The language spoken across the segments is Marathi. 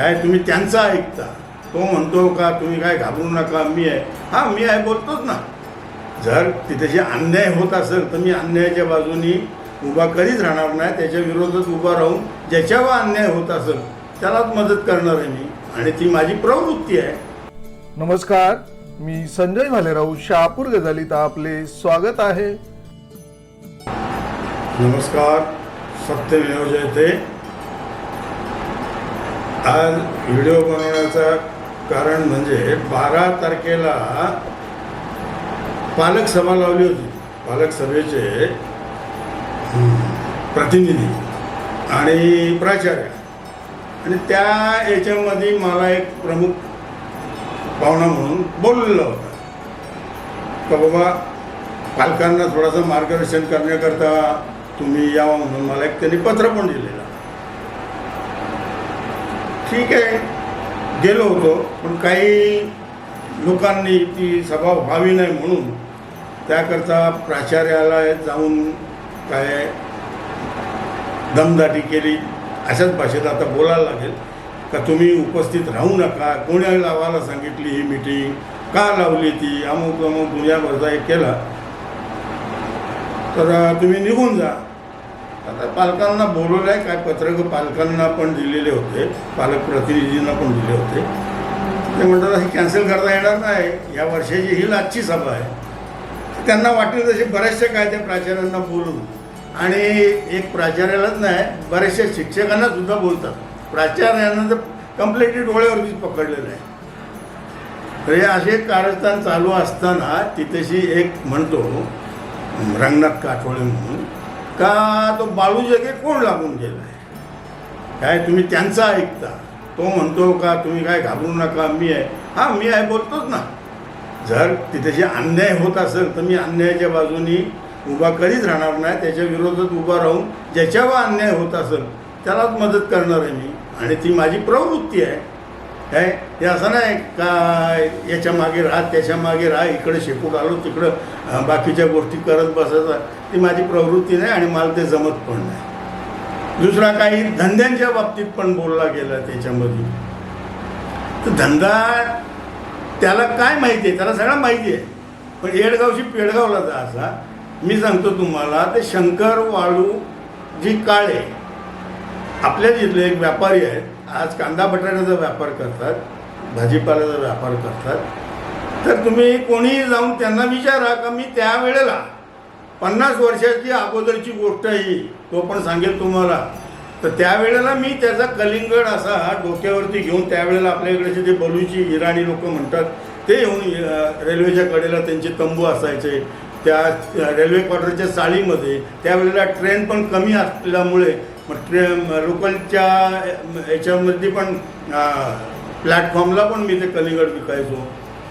काय तुम्ही त्यांचा ऐकता? तो म्हणतो का तुम्ही काय घाबरू नका मी आहे. हा मी आहे बोलतोच ना. जर तिथे जे अन्याय होत असेल तर मी अन्यायाच्या बाजूनी उभा कधीच राहणार नाही. त्याच्या विरोधात उभा राहून ज्याच्यावर अन्याय होत असेल त्यालाच मदत करणार आहे मी. आणि ती माझी प्रवृत्ती आहे. नमस्कार. मी संजय भालेराव शहापूर गजालीत आपले स्वागत आहे. नमस्कार. सत्यमेव जयते. आज व्हिडिओ बनवण्याचं कारण म्हणजे बारा तारखेला पालक सभा लावली होती. पालक सभेचे प्रतिनिधी आणि प्राचार्य. आणि त्या याच्यामध्ये मला एक प्रमुख पाहुणा म्हणून बोललेला होता. का बाबा पालकांना थोडंसं मार्गदर्शन करण्याकरता तुम्ही यावं म्हणून मला एक त्यांनी पत्र पण दिलेलं. ठीक आहे. गेलो होतो पण काही लोकांनी ती सभा व्हावी नाही म्हणून त्याकरता प्राचार्याला जाऊन काय दमदाटी केली. अशाच भाषेत आता बोलायला लागेल. का तुम्ही उपस्थित राहू नका. कोणी लावायला सांगितली ही मिटिंग का लावली ती? अमुक अमुक दुनियाभरचा एक केला. तर तुम्ही निघून जा. आता पालकांना बोलवलं आहे काय पत्रक पालकांना पण दिलेले होते पालक प्रतिनिधींना पण दिले होते. ते म्हणतात हे कॅन्सल करता येणार नाही. या वर्षाची ही आजची सभा आहे. त्यांना वाटेल तसे बऱ्याचशा काय त्या प्राचार्यांना बोलून. आणि एक प्राचार्यालाच नाही बऱ्याचशा शिक्षकांना सुद्धा बोलतात. प्राचार्यांना तर कम्प्लिटली डोळ्यावरतीच पकडलेलं आहे. तर हे असे कारस्थान चालू असताना तिथेशी एक म्हणतो रंगनाथ काठोळे म्हणून का तो बाळू जगे कोण लागून गेला आहे काय तुम्ही त्यांचा ऐकता? तो म्हणतो का तुम्ही काय घाबरू नका मी आहे. हा मी आहे बोलतोच ना. जर तिथे जे अन्याय होत असेल तर मी अन्यायाच्या बाजूनी उभा कधीच राहणार नाही. त्याच्या विरोधात उभा राहून ज्याच्यावर अन्याय होत असेल त्यालाच मदत करणार आहे मी. आणि ती माझी प्रवृत्ती आहे. काय हे असं नाही का याच्या मागे राहा त्याच्यामागे राहा इकडे शेपूट आलो तिकडं बाकीच्या गोष्टी करत बसायचा. ती माझी प्रवृत्ती नाही आणि मला ते जमत पण नाही. दुसरा काही धंद्यांच्या बाबतीत पण बोलला गेला त्याच्यामध्ये. तर धंदा त्याला काय माहिती आहे? त्याला सगळं माहिती आहे. पण येडगावशी पेडगावला जा असा मी सांगतो तुम्हाला ते शंकर वाळू जी काळे आपल्या जिथले एक व्यापारी आहेत आज कांदा बटाट्याचा व्यापार करतात भाजीपाल्याचा व्यापार करतात तर तुम्ही कोणीही जाऊन त्यांना विचारा का मी त्यावेळेला पन्नास वर्षाची अगोदरची गोष्ट ही तो पण सांगेल तुम्हाला. तर त्यावेळेला मी त्याचा कलिंगड असा डोक्यावरती घेऊन त्यावेळेला आपल्या इकडचे जे बलुची इराणी लोक म्हणतात ते येऊन रेल्वेच्या कडेला त्यांचे तंबू असायचे. त्या रेल्वे क्वार्टरच्या चाळीमध्ये त्यावेळेला ट्रेन पण कमी असल्यामुळे मग ट्रे लोकलच्या याच्यामध्ये पण प्लॅटफॉर्मला पण मी ते कलिंगड विकायचो.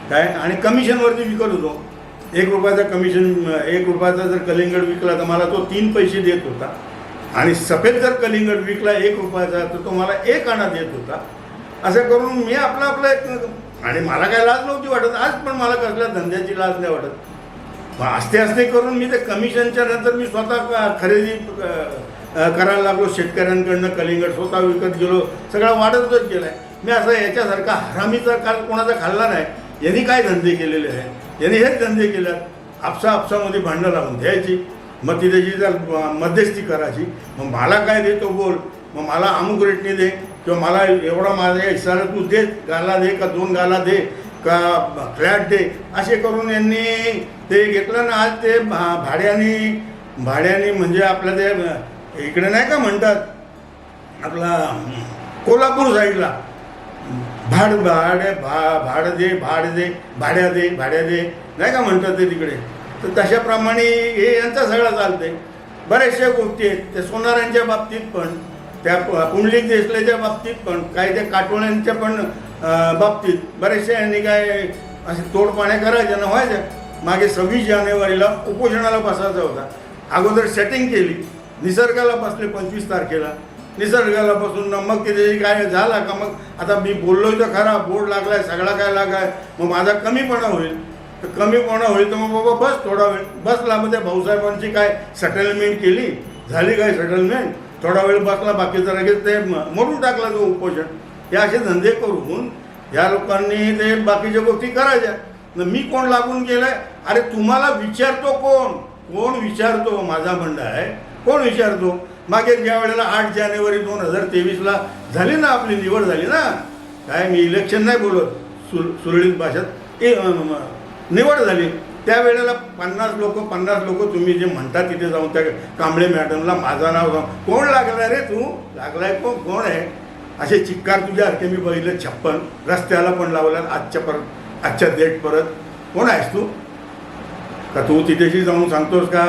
काय? आणि कमिशनवरती विकत होतो. एक रुपयाचा कमिशन एक रुपयाचा जर कलिंगड विकला तर मला तो तीन पैसे देत होता. आणि सफेद जर कलिंगड विकला एक रुपयाचा तर तो मला एक आणा देत होता. असं करून मी आपला आपला एक आणि मला काय लाज नव्हती वाटत. आज पण मला कसल्या धंद्याची लाज नाही वाटत. आस्ते असते असते करून मी ते कमिशनच्या नंतर मी स्वतः खरेदी करायला लागलो. शेतकऱ्यांकडनं कलिंगड स्वतः विकत गेलो. सगळं वाढतच गेलाय. मी असं याच्यासारखा हरामीचा काल कोणाचा खाल्ला नाही. यांनी काय धंदे केलेले आहे यांनी हेच धंदे केल्यात आपसा आपसामध्ये भांडणं लावून द्यायची. मग तिथे जी जर मध्यस्थी करायची मग मला काय दे तो बोल. मग मला अमुक रेटने दे किंवा मला एवढा माझ्या हिस्साला तू दे गाला दे का दोन गाला दे का फ्लॅट दे असे करून यांनी ते घेतलं ना आज ते भा भाड्याने भाड्याने म्हणजे आपलं ते इकडे नाही का म्हणतात आपला कोल्हापूर साईडला. भाड भाड भा भाडं दे भाड दे भाड्या दे भाड्या दे नाही का म्हणतात ते तिकडे. तर तशाप्रमाणे हे यांचा सगळा चालते बऱ्याचशा गोष्टी आहेत त्या सोनारांच्या बाबतीत पण त्या पुंडलिक देसलेच्या बाबतीत पण काही त्या काटोळ्यांच्या पण बाबतीत. बऱ्याचशा यांनी काय असे तोडपाण्या करायच्या ना व्हायच्या मागे सव्वीस जानेवारीला उपोषणाला बसायचा होता. अगोदर सेटिंग केली. निसर्गाला बसले पंचवीस तारखेला. निसर्गाला बसून ना मग तिथे काय झाला का मग? आता मी बोललो तर खरा बोर्ड लागलाय सगळा काय लागाय मग माझा कमीपणा होईल. तर कमीपणा होईल तर मग बाबा बस थोडा वेळ. बसला मग त्या भाऊसाहेबांची काय सेटलमेंट केली? झाली काय सेटलमेंट थोडा वेळ बसला बाकीचा लगेच ते म- मोडून टाकला तो उपोषण. हे असे धंदे करून या लोकांनी ते बाकीच्या गोष्टी करायच्या. न मी कोण लागून गेलाय? अरे तुम्हाला विचारतो कोण? कोण विचारतो? माझा म्हणणं आहे. कोण विचारतो? मागे ज्या वेळेला आठ जानेवारी दोन हजार तेवीसला झाली ना आपली निवड झाली ना? काय मी इलेक्शन नाही बोलत. सुर सुरळीत भाषेत. ए, निवड झाली. त्यावेळेला पन्नास लोक पन्नास लोक तुम्ही जे म्हणता तिथे जाऊन त्या कांबळे मॅडमला माझं नाव जाऊन कोण लागला रे तू? लागलाय कोण? कोण आहे? असे चिक्कार तुझ्या हरके मी बघितले छप्पन. रस्त्याला पण लावल्यात. आजच्या परत आजच्या डेट परत कोण आहेस तू? का तू तिथेशी जाऊन सांगतोस का?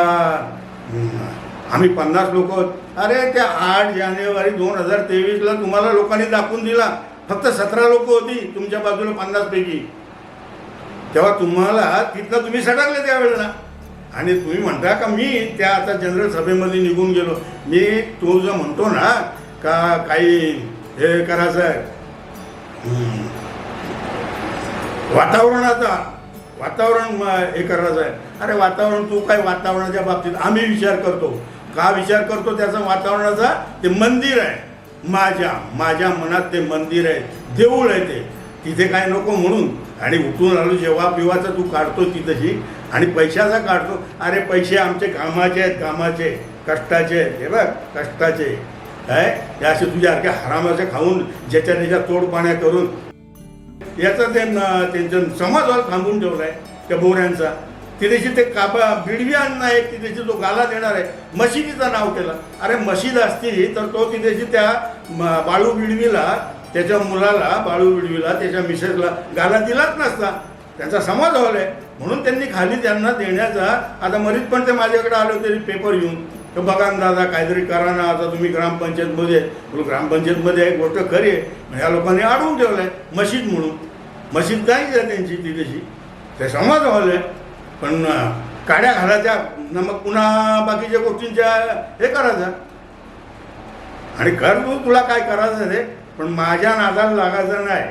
आम्ही पन्नास लोक अरे त्या आठ जानेवारी दोन हजार तेवीसला तुम्हाला लोकांनी दाखवून दिला. फक्त सतरा लोक होती तुमच्या बाजूला पन्नासपैकी तेव्हा तुम्हाला तिथनं तुम्ही सटकले त्यावेळेला. आणि तुम्ही म्हणता का मी त्या आता जनरल सभेमध्ये निघून गेलो. मी तो जो म्हणतो ना का काही हे करायचं आहे वातावरणाचा. वातावरण म- हे करायचं आहे. अरे वातावरण तू काय वातावरणाच्या बाबतीत? आम्ही विचार करतो. का विचार करतो? त्याचा वातावरणाचा ते मंदिर आहे. माझ्या माझ्या मनात ते मंदिर आहे. देऊळ आहे ते. तिथे काय नको म्हणून. आणि उठून आलो जेव्हा पिवाचं तू काढतो तिथशी. आणि पैशाचा काढतो. अरे पैसे आमचे कामाचे आहेत कामाचे. कष्टाचे आहेत. हे बघ कष्टाचे. काय? ते असे तुझ्यासारख्या हरामाचे खाऊन ज्याच्या त्याच्या तोडपाण्या करून याचा ते त्यांचं समाजवाद थांबून ठेवलाय त्या बोऱ्यांचा. तिथेशी ते काबा बिडवी अन्न आहे तिथेशी तो गाला देणार आहे. मशिदीचं नाव केलं. अरे मशीद असती तर तो तिथेशी त्या बाळू बिडवीला त्याच्या मुलाला बाळू बिडवीला त्याच्या मिसेसला गाला दिलाच नसता. त्यांचा समाज हॉल आहे म्हणून त्यांनी खाली त्यांना देण्याचा आता मरीत पण ते माझ्याकडे आले तरी पेपर घेऊन. तर बघा ना दादा काहीतरी करा ना. आता तुम्ही ग्रामपंचायतमध्ये आहे. ग्रामपंचायतमध्ये एक गोष्ट खरी आहे. मग ह्या लोकांनी अडवून ठेवलं आहे मशीद म्हणून. मशीद नाहीच आहे त्यांची ती तशी ते समाज व्हायला आहे पण काड्या घालायच्या न मग पुन्हा बाकीच्या गोष्टींच्या हे करायचं. आणि कर तू तुला काय करायचं रे? पण माझ्या नादाला लागायचं नाही.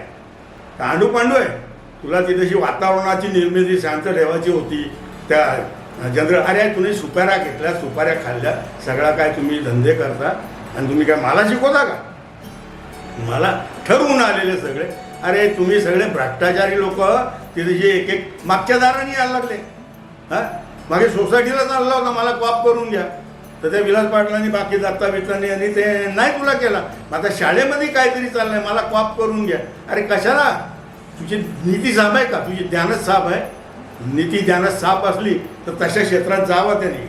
तांडू पांडू आहे. तुला ती तशी वातावरणाची निर्मिती शांत ठेवायची होती. त्या जनरल अरे तुम्ही सुपाऱ्या घेतल्या सुपाऱ्या खाल्ल्या. सगळा काय तुम्ही धंदे करता आणि तुम्ही काय मला शिकवता का? मला ठरवून आलेले सगळे. अरे तुम्ही सगळे भ्रष्टाचारी लोक तिथे जे एक एक मागच्या दाराने यायला लागले. हां? मागे सोसायटीला चालला होता मला कॉप करून घ्या. तर त्या विलास पाटलांनी बाकी दत्ता बित्तांनी आणि ते नाही तुला केला. आता शाळेमध्ये काहीतरी चाललंय मला कॉप करून घ्या. अरे कशाला? तुझी नीती साब आहे का? तुझी ध्यानच साब आहे. नीती ज्ञानात साप असली तर तशा क्षेत्रात जावं त्यांनी.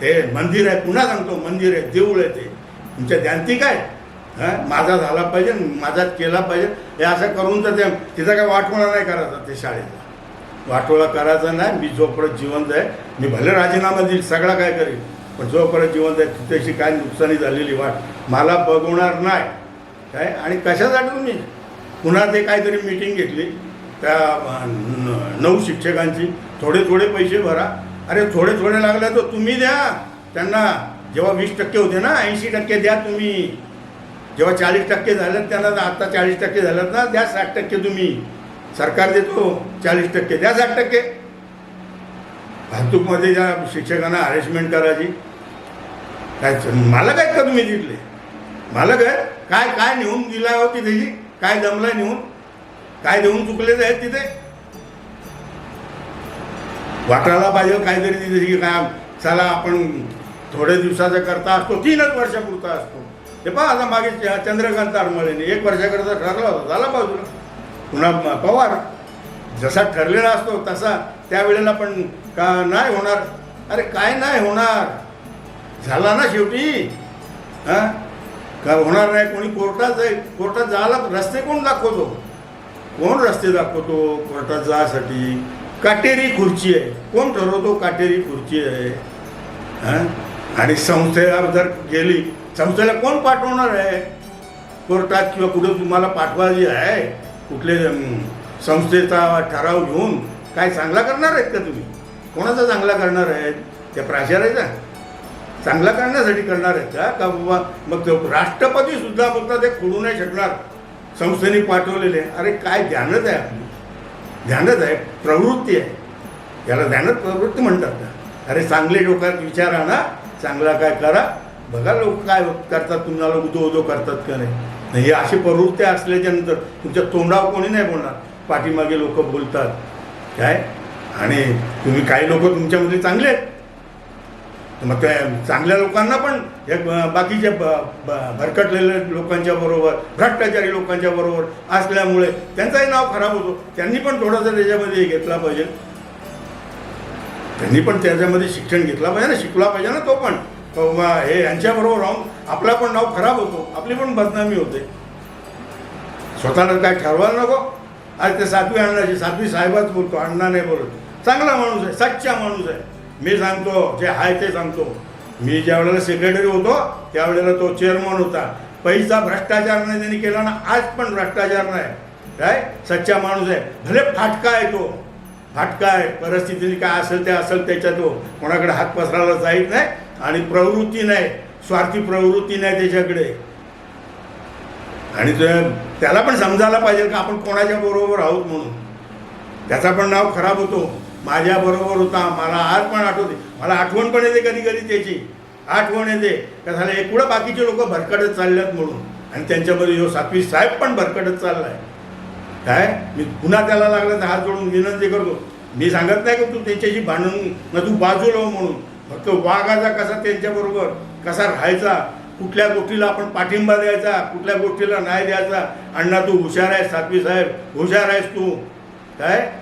ते मंदिर आहे पुन्हा सांगतो मंदिर आहे देऊळ आहे ते. तुमच्या ध्यानती काय? हां? माझा झाला पाहिजे माझाच केला पाहिजे. हे असं करून तर ते तिचा काय वाटोळा नाही करायचा ते शाळेचा. वाटोळा करायचा नाही मी जोपर्यंत जिवंत आहे मी भले राजीनामा देईल सगळा काय करेल पण जोपर्यंत जिवंत आहे तिथेशी काय नुकसानी झालेली वाट मला बघवणार नाही. काय? आणि कशासाठी तुम्ही? पुन्हा ते काहीतरी मीटिंग घेतली. त्या नऊ शिक्षकांची थोडे थोडे पैसे भरा. अरे थोडे थोडे लागले तर तुम्ही द्या. त्यांना जेव्हा वीस टक्के होते ना ऐंशी टक्के द्या तुम्ही. जेव्हा चाळीस टक्के झालेत त्यांना आता चाळीस टक्के झालेत ना द्या साठ टक्के तुम्ही. सरकार देतो चाळीस टक्के द्या साठ टक्के. वाहतूकमध्ये ज्या शिक्षकांना अरेंजमेंट करायची काय मालक आहेत का तुम्ही तिथले? मालक काय काय काय नेऊन दिला हो तिथे काय जमलं नेऊन? काय देऊन चुकलेले आहेत तिथे? वाटायला पाहिजे काहीतरी तिथे की काय चला आपण थोड्या दिवसाचा करता असतो तीनच वर्षापुरता असतो. हे पहा आता मागे च- चंद्रकांत आरमळेने एक वर्षाकरता ठरला होता झाला बाजूला. पुन्हा पवार जसा ठरलेला असतो तसा त्यावेळेला पण का नाही होणार? अरे काय नाही होणार? झाला ना शेवटी? हां? का होणार नाही? कोणी कोर्टात जाईल कोर्टात जायला रस्ते कोण दाखवतो? कोण रस्ते दाखवतो कोर्टात जायसाठी? काटेरी खुर्ची आहे. कोण ठरवतो काटेरी खुर्ची आहे? हां? आणि संस्थेला जर गेली संस्थेला कोण पाठवणार आहे? कोर्टात किंवा कुठं तुम्हाला पाठवायची आहे? कुठले संस्थेचा ठराव घेऊन काय चांगला करणार आहेत का तुम्ही? कोणाचा चांगला करणार आहेत? त्या प्राचार्याचा? चांगला करण्यासाठी करणार आहेत का? का बाबा मग तो राष्ट्रपती बघता ते खोडू नाही शकणार? संस्थेने पाठवलेले अरे काय ध्यानच आहे आपली. ध्यानच आहे प्रवृत्ती आहे. याला ध्यानच प्रवृत्ती म्हणतात का अरे चांगले डोक्यात विचारा ना चांगला काय करा. बघा लोक काय करतात तुम्हाला उदो उदो करतात का नाही हे अशी प्रवृत्ती असल्याच्या नंतर तुमच्या तोंडावर कोणी नाही बोलणार. पाठीमागे लोक बोलतात. काय? आणि तुम्ही काही लोक तुमच्यामध्ये चांगले आहेत. मग त्या चांगल्या लोकांना पण या बाकीच्या भरकटलेल्या लोकांच्या बरोबर भ्रष्टाचारी लोकांच्या बरोबर असल्यामुळे त्यांचंही नाव खराब होतो. त्यांनी पण थोडासा त्याच्यामध्ये घेतला पाहिजे. त्यांनी पण त्याच्यामध्ये शिक्षण घेतला पाहिजे ना शिकला पाहिजे ना तो पण. मग हे यांच्याबरोबर राहून आपला पण नाव खराब होतो. आपली पण बदनामी होते. स्वतःला काय ठरवायला नको. आज ते सातवी अण्णाची सातवी साहेबाच बोलतो अण्णा नाही बोलत. चांगला माणूस आहे सच्चा माणूस आहे. मी सांगतो जे आहे ते सांगतो. मी ज्या वेळेला सेक्रेटरी होतो त्यावेळेला तो चेअरमन होता. पैसा भ्रष्टाचार नाही त्यांनी केला ना आज पण भ्रष्टाचार नाही. काय सच्चा माणूस आहे. भले फाटका आहे तो. फाटका आहे. परिस्थितीने काय असेल ते असेल त्याच्या तो हो. कोणाकडे हात पसरायला जाईत नाही आणि प्रवृत्ती नाही. स्वार्थी प्रवृत्ती नाही त्याच्याकडे. आणि त्याला पण समजायला पाहिजे का आपण कोणाच्या बरोबर आहोत म्हणून. त्याचा पण नाव खराब होतो. माझ्या बरोबर होता. मला आज पण आठवते. मला आठवण पण येते कधी कधी त्याची. आठवण येते. का झालं एकूण बाकीचे लोक भरकटत चालल्यात म्हणून. आणि त्यांच्यामध्ये यो सातवी साहेब पण भरकटत चाललाय. काय? मी पुन्हा त्याला लागला तर हात जोडून विनंती करतो. मी सांगत नाही का तू त्यांच्याशी भांडून ना तू बाजू लावू म्हणून. फक्त वागाचा कसा त्यांच्याबरोबर कसा राहायचा कुठल्या गोष्टीला आपण पाठिंबा द्यायचा कुठल्या गोष्टीला नाही द्यायचा. अण्णा तू हुशार आहेस सातवी साहेब. हुशार आहेस तू. काय?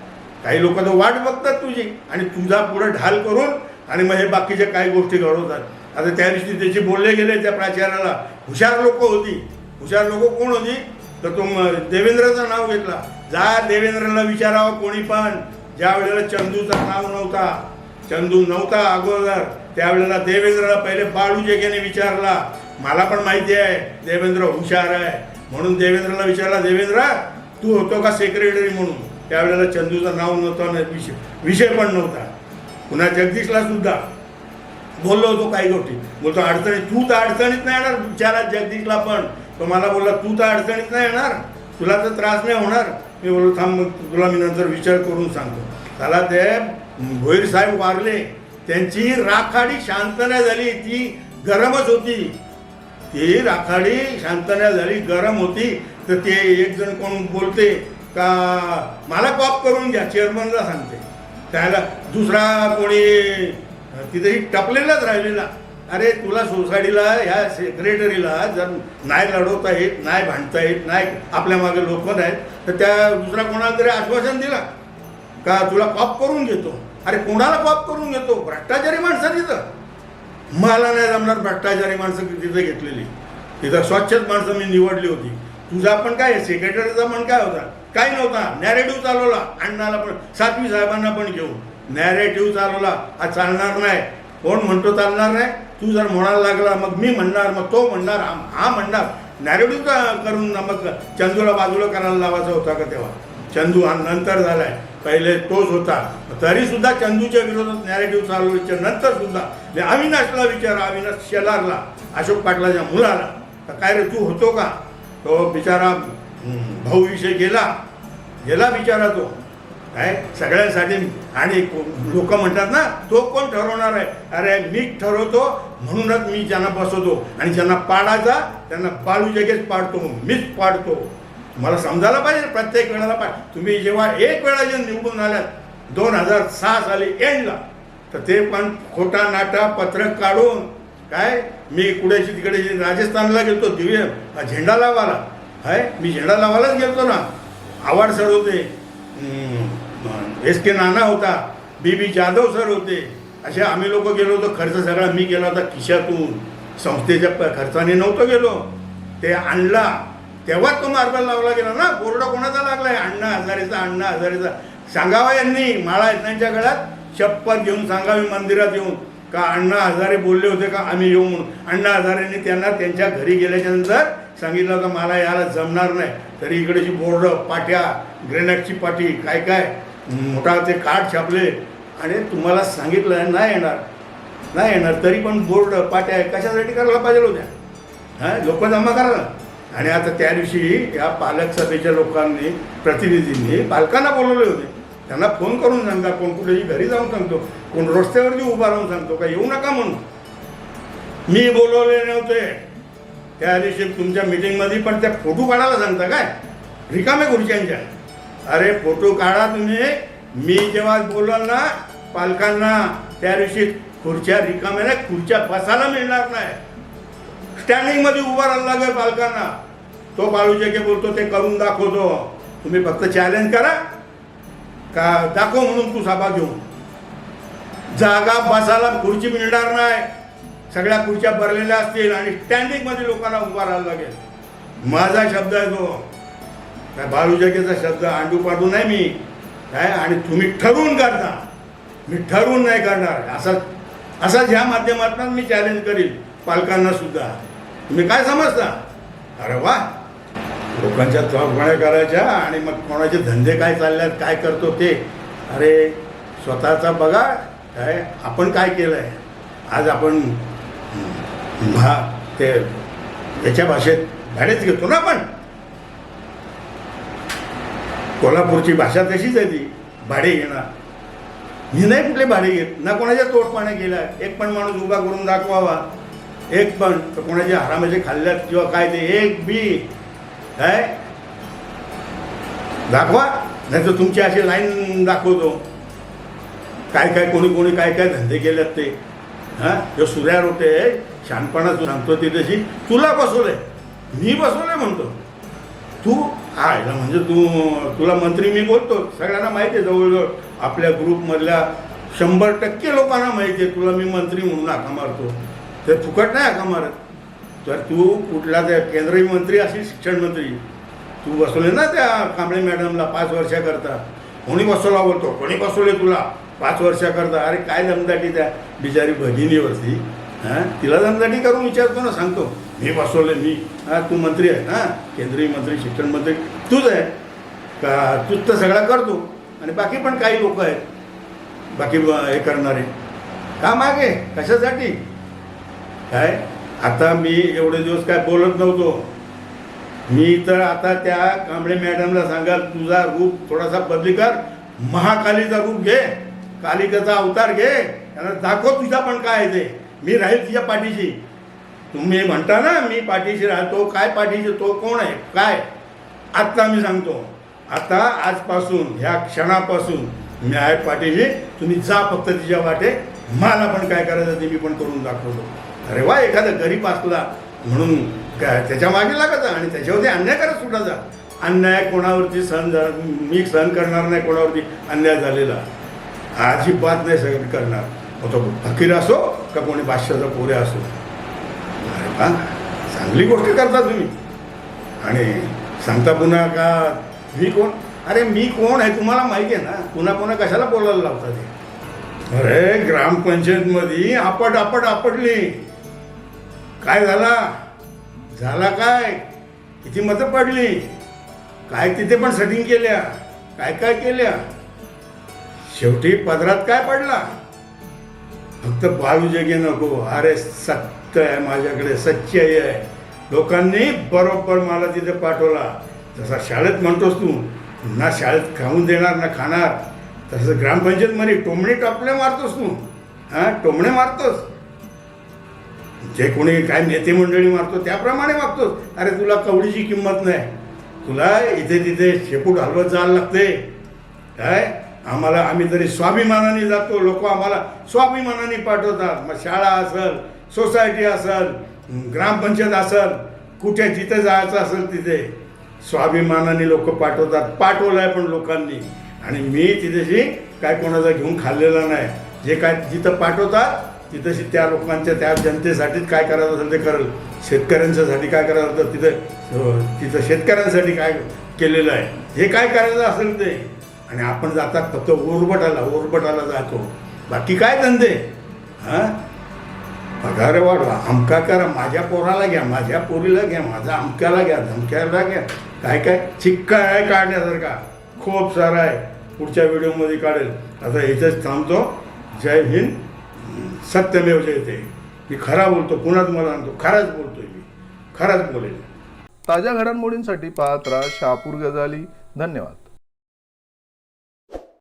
काही लोक तर वाट बघतात तुझी. आणि तुझा पुढं ढाल करून आणि मग हे बाकीच्या काही गोष्टी घडवतात. आता त्या दिवशी त्याची बोलले गेले त्या प्राचार्याला हुशार लोक होती. हुशार लोक कोण होती? तर तो देवेंद्रचं नाव घेतला. जा देवेंद्रला विचारावं कोणी पण. ज्या वेळेला चंदूचं नाव नव्हता चंदू नव्हता अगोदर त्यावेळेला देवेंद्रला पहिले बाळू जेकेने विचारला मला पण माहिती आहे देवेंद्र हुशार आहे. म्हणून देवेंद्रला विचारला देवेंद्र तू होतो का सेक्रेटरी म्हणून? त्यावेळेला चंदूचं नाव नव्हतं आणि विषय विषय पण नव्हता. पुन्हा जगदीशला सुद्धा. बोललो होतो काही गोष्टी. बोलतो अडचणीत तू तर अडचणीत नाही येणार विचारा जगदीशला पण. तो मला बोलला तू तर अडचणीत नाही येणार तुला तर त्रास नाही होणार. मी बोललो थांब मग तुला मी नंतर विचार करून सांगतो. त्याला ते भोईर साहेब वारले. त्यांची राखाडी शांत नाही झाली ती गरमच होती. ती राखाडी शांत नाही झाली गरम होती. तर ते एक जण कोण बोलते का मला कॉप करून घ्या चेअरमनला सांगते. त्याला दुसरा कोणी तिथेही टपलेलाच राहिलेला. अरे तुला सोसायटीला ह्या सेक्रेटरीला जर नाही लढवता येत नाही भांडता येत नाही आपल्या मागे लोक नाहीत तर त्या दुसरा कोणाला तरी आश्वासन दिला. का तुला कॉप करून घेतो? अरे कोणाला कॉप करून घेतो? भ्रष्टाचारी माणसं तिथं. मला नाही जमणार भ्रष्टाचारी माणसं तिथं घेतलेली. तिथं स्वच्छच माणसं मी निवडली होती. तुझा पण काय सेक्रेटरीचा पण काय होता? काही नव्हता. नॅरेटिव्ह चालवला. अण्णाला पण सातवी साहेबांना पण घेऊन. नॅरेटिव्ह चालवला. हा चालणार नाही. कोण म्हणतो चालणार नाही? तू जर म्हणायला लागला मग मी म्हणणार मग तो म्हणणार हा म्हणणार. नॅरेटिव्ह करून मग चंदूला बाजूला करायला लावायचा होता का तेव्हा? चंदू हा नंतर झालाय. पहिले तोच होता. तरी सुद्धा चंदूच्या विरोधात नॅरेटिव्ह चालवल्याच्या नंतर सुद्धा अविनाशला विचारा अविनाश शेलारला अशोक पाटलाच्या मुलाला तर काय रे तू होतो का? तो बिचारा भाऊ विषय गेला गेला बिचारा तो. काय? सगळ्यांसाठी आणि लोक म्हणतात ना तो कोण ठरवणार आहे? अरे मी ठरवतो म्हणूनच मी ज्यांना बसवतो. आणि ज्यांना पाडायचा त्यांना पाडू जगेच पाडतो. मीच पाडतो. मला समजायला पाहिजे प्रत्येक वेळेला पाहिजे तुम्ही जेव्हा एक वेळा जे निवडून आल्यात दोन हजार सहा साली एंडला तर ते पण खोटा नाटा पत्रक काढून काय? मी कुठेशी तिकडे राजस्थानला गेलो दिव्य झेंडा लावाला आहे मी झेंडा लावायलाच गेलो ना. आवाड सर होते. एस के नाना होता. बी बी जाधव सर होते. असे आम्ही लोक गेलो होतो. खर्च सगळा मी गेला होता खिशातून. संस्थेच्या प- खर्चाने नव्हतो गेलो. ते आणला. तेव्हाच तो मार्बल लावला गेला ना. कोरडा कोणाचा लागलाय? अण्णा हजारेचा अण्णा हजारेचा. सांगावा यांनी. माळा यांच्या गळ्यात चप्पल घेऊन सांगावी मंदिरात येऊन. का अण्णा हजारे बोलले होते का आम्ही येऊ म्हणून? अण्णा हजारेंनी त्यांना त्यांच्या घरी गेल्याच्यानंतर सांगितलं होतं मला याला जमणार नाही. तरी इकडेची बोर्ड पाट्या ग्रेनाईटची पाटी काय काय मोठा ते काठ छापले. आणि तुम्हाला सांगितलं नाही येणार. नाही येणार. तरी पण बोर्ड पाट्या कशासाठी करायला पाहिजे होत्या? हां लोक जमा करायला. आणि आता त्या दिवशी या पालक सभेच्या लोकांनी प्रतिनिधींनी पालकांना बोलवले होते. त्यांना फोन करून सांगा कोण कुठेही घरी जाऊन सांगतो कोण रस्त्यावरती उभा राहून सांगतो का येऊ नका म्हणून. मी बोलवले नव्हते. त्या दिवशी तुमच्या मीटिंगमध्ये पण त्या फोटो काढायला सांगता काय? रिकामे खुर्च्यांच्या. अरे फोटो काढा तुम्ही. मी जेव्हा बोलाल ना पालकांना त्या दिवशी खुर्च्या रिकाम्या नाही खुर्च्या बसायला मिळणार नाही. स्टँडिंगमध्ये उभा राहायला लागेल पालकांना. तो बाळूजे बोलतो ते करून दाखवतो. तुम्ही फक्त चॅलेंज करा. का? दाखव म्हणून तू सभा घेऊन. जागा बसायला खुर्ची मिळणार नाही. सगळ्या खुर्च्या भरलेल्या असतील आणि स्टँडिंगमध्ये लोकांना उभा राहायला लागेल. माझा शब्द आहे तो. काय बाळूजगेचा शब्द आंडू पाडू नाही मी. काय? आणि तुम्ही ठरवून करता. मी ठरवून नाही करणार. असा असा ह्या माध्यमातून मी चॅलेंज करील पालकांना सुद्धा. तुम्ही काय समजता? अरे वा! लोकांच्या चौकण्या करायच्या आणि मग कोणाचे धंदे काय चालल्यात काय करतो ते. अरे स्वतःचा बघा काय आपण काय केलं आहे आज आपण हं, भा ते त्याच्या भाषेत भाडेच घेतो ना आपण. कोल्हापूरची भाषा तशीच आहे ती भाडे घेणार. मी नाही कुठले भाडे घेत ना कोणाच्या तोडपाण्या गेला एक पण माणूस उभा करून दाखवावा. एक पण तर कोणाच्या हरामाचे खाल्ल्यात किंवा काय ते एक बी. काय दाखवा नाही तर तुमची अशी लाईन दाखवतो काय काय कोणी कोणी काय काय धंदे केलेत ते हां हे सूर्या रोटे शहाणपणा सांगतो ती तशी तुला बसवलंय मी बसवलंय म्हणतो तू आहे म्हणजे तू तुला मंत्री मी बोलतो सगळ्यांना माहिती आहे जवळजवळ आपल्या ग्रुपमधल्या शंभर टक्के लोकांना माहिती आहे तुला मी मंत्री म्हणून हाका मारतो ते फुकट नाही हाका मारत तर तू कुठला त्या केंद्रीय मंत्री असेल शिक्षण मंत्री? तू बसवले ना त्या कांबळे मॅडमला पाच वर्षाकरता? कोणी बसवला बोलतो? कोणी बसवले तुला पाच वर्षाकरता? अरे काय दमदाटी त्या बिचारी भगिनीवरती? हां? तिला दमदाटी करून विचारतो ना सांगतो. मी बसवले मी. हां तू मंत्री आहे ना केंद्रीय मंत्री शिक्षण मंत्री. तूच आहे. का तूच तर सगळा करतो. आणि बाकी पण काही लोक आहेत. बाकी हे करणारे. का मागे? कशासाठी? काय? आता मी एवढे दिवस काय बोलत नव्हतो. मी तर आता त्या कांबळे मॅडमला सांगाल तुझा रूप थोडासा बदली कर महाकालीचा रूप घे कालिकाचा अवतार घे त्यांना दाखव तुझा पण काय आहे ते. मी राहील तुझ्या पाठीशी. तुम्ही म्हणता ना मी पाठीशी राहतो काय पाठीशी तो कोण आहे काय? आत्ता मी सांगतो. आता आजपासून ह्या क्षणापासून मी आहे पाठीशी. तुम्ही जा फक्त तिच्या वाटे. मला पण काय करायचं ते मी पण करून दाखवतो. अरे वा एखादा गरीब असला म्हणून काय त्याच्यामागे लागायचा आणि त्याच्यावरती अन्याय करत सुटायचा अन्याय कोणावरती सहन झा मी सहन करणार नाही कोणावरती अन्याय झालेला. अजिबात नाही सहन करणार. मग तो फकीर असो का कोणी बादशाचा पोरे असो? अरे वा चांगली गोष्ट करता तुम्ही. आणि सांगता पुन्हा का मी कोण? अरे मी कोण आहे तुम्हाला माहिती आहे ना पुन्हा पुन्हा कशाला बोलायला लावता ते? अरे ग्रामपंचायतमध्ये आपट आपट आपटली. काय झाला? झाला काय? किती मतं पडली? काय तिथे पण सेटिंग केल्या? काय काय केल्या? शेवटी पदरात काय पडला? फक्त बाळू जगे नको. अरे सत्य आहे माझ्याकडे सच्चाई आहे. लोकांनी बरोबर मला तिथे पाठवला. जसा शाळेत म्हणतोस तू ना शाळेत खाऊन देणार ना खाणार. तसं ग्रामपंचायतमध्ये टोमणे टापले मारतोस तू. हां? टोमणे मारतोस? जे कोणी काय नेते मंडळी मारतो त्याप्रमाणे मागतोस. अरे तुला कवडीची किंमत नाही. तुला इथे तिथे शेपूट हलवत जायला लागते. काय? आम्हाला आम्ही तरी स्वाभिमानाने जातो. लोक आम्हाला स्वाभिमानाने पाठवतात. मग शाळा असेल सोसायटी असेल ग्रामपंचायत असेल कुठे जिथे जायचं असेल तिथे स्वाभिमानाने लोक पाठवतात. पाठवलं आहे पण लोकांनी. आणि मी तिथेशी काय कोणाचा घेऊन खाल्लेला नाही. जे काय जिथं पाठवतात तिथंशी त्या लोकांच्या त्या जनतेसाठीच काय करायचं असेल ते करेल. शेतकऱ्यांच्यासाठी काय करायचं तर तिथं तिथं शेतकऱ्यांसाठी काय केलेलं आहे. हे काय करायचं असेल ते. आणि आपण जातात फक्त ओरबटाला ओरबटाला जातो. बाकी काय धंदे? हां? पगार वाढवा अमका करा माझ्या पोराला घ्या माझ्या पोरीला घ्या माझा अमक्याला घ्या धमक्याला घ्या. काय काय? चिक्का आहे काढण्यासारखा. खूप सारा आहे. पुढच्या व्हिडिओमध्ये काढेल. आता इथेच थांबतो. जय हिंद. सत्यमेव जयते मी खरा बोलतो पुन्हा तुम्हाला सांगतो खराच बोलतोय मी. खराच बोलेल ताज्या घडामोडींसाठी पाहत राहा शहापूर गजाली. धन्यवाद.